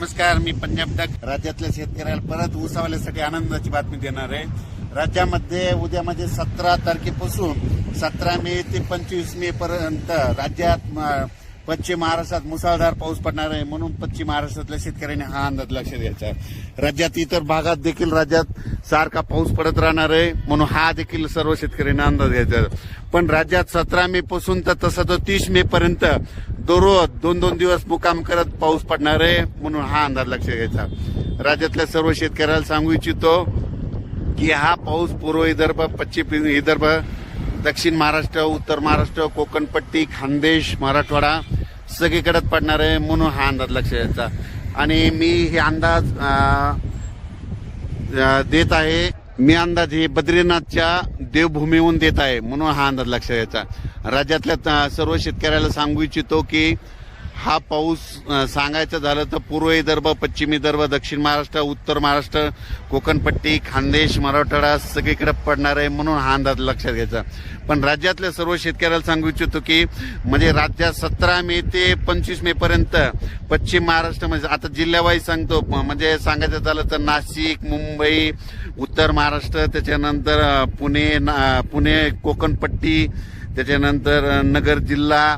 नमस्कार मी पंजाब डक राज्यातल्या शेतकऱ्याला परत ऊसावाल्यासाठी आनंदाची बातमी देणार आहे राज्यामध्ये उद्या म्हणजे सतरा तारखेपासून सतरा मे ते पंचवीस मे पर्यंत राज्यात पश्चिम महाराष्ट्रात मुसळधार पाऊस पडणार आहे म्हणून पश्चिम महाराष्ट्रातल्या शेतकऱ्यांनी हा अंदाज लक्षात घ्यायचा आहे. राज्यात इतर भागात देखील राज्यात सारखा पाऊस पडत राहणार आहे म्हणून हा देखील सर्व शेतकऱ्यांना अंदाज घ्यायचा आहे. पण राज्यात सतरा मे पासून तर तसं तर तीस मे पर्यंत दररोज दोन दोन दिवस मुकाम करत पाऊस पडणार आहे म्हणून हा अंदाज लक्षात घ्यायचा. राज्यातल्या सर्व शेतकऱ्याला सांगू इच्छितो की हा पाऊस पूर्व विदर्भ पश्चिम विदर्भ दक्षिण महाराष्ट्र उत्तर महाराष्ट्र कोकणपट्टी खानदेश मराठवाडा सगळीकडत पडणार आहे म्हणून हा अंदाज लक्षात घ्यायचा. आणि मी हे अंदाज देत आहे मी अंदाज हे बद्रीनाथच्या देवभूमीहून देत आहे म्हणून हा अंदाज लक्षात घ्यायचा राज्यातल्या सर्व शेतकऱ्याला सांगू इच्छितो की हा पाऊस सांगायचं झालं तर पूर्व विदर्भ पश्चिम विदर्भ दक्षिण महाराष्ट्र उत्तर महाराष्ट्र कोकणपट्टी खानदेश मराठवाडा सगळीकडे पडणार आहे म्हणून हा अंदाज लक्षात घ्यायचा. पण राज्यातल्या सर्व शेतकऱ्याला सांगू इच्छितो की म्हणजे राज्यात सतरा मे ते पंचवीस मे पर्यंत पश्चिम महाराष्ट्र म्हणजे आता जिल्ह्यावाईज सांगतो म्हणजे सांगायचं झालं तर नाशिक मुंबई उत्तर महाराष्ट्र त्याच्यानंतर पुणे ना- पुणे कोकणपट्टी त्याच्यानंतर नगर जिल्हा